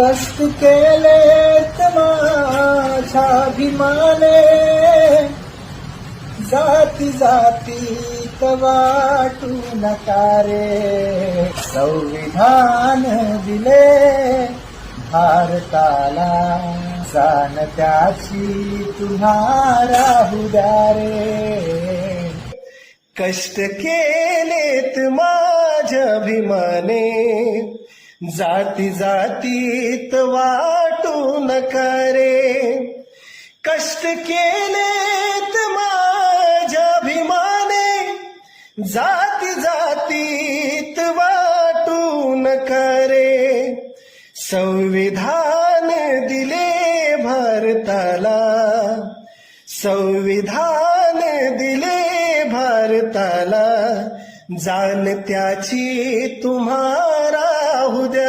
कष्ट केलेत माझ्याभिमाने जाती जाती वाटू नकारे. संविधान दिले भारताला. जाण त्याची तुम्हारा हुदारे कष्ट केलेत अभिमाने. जाती जातीत वाटून करे. कष्ट केलेत माझ्याभिमाने जाती जातीत वाटून करे. संविधान दिले भारताला. संविधान दिले भारताला. जाण त्याची هدى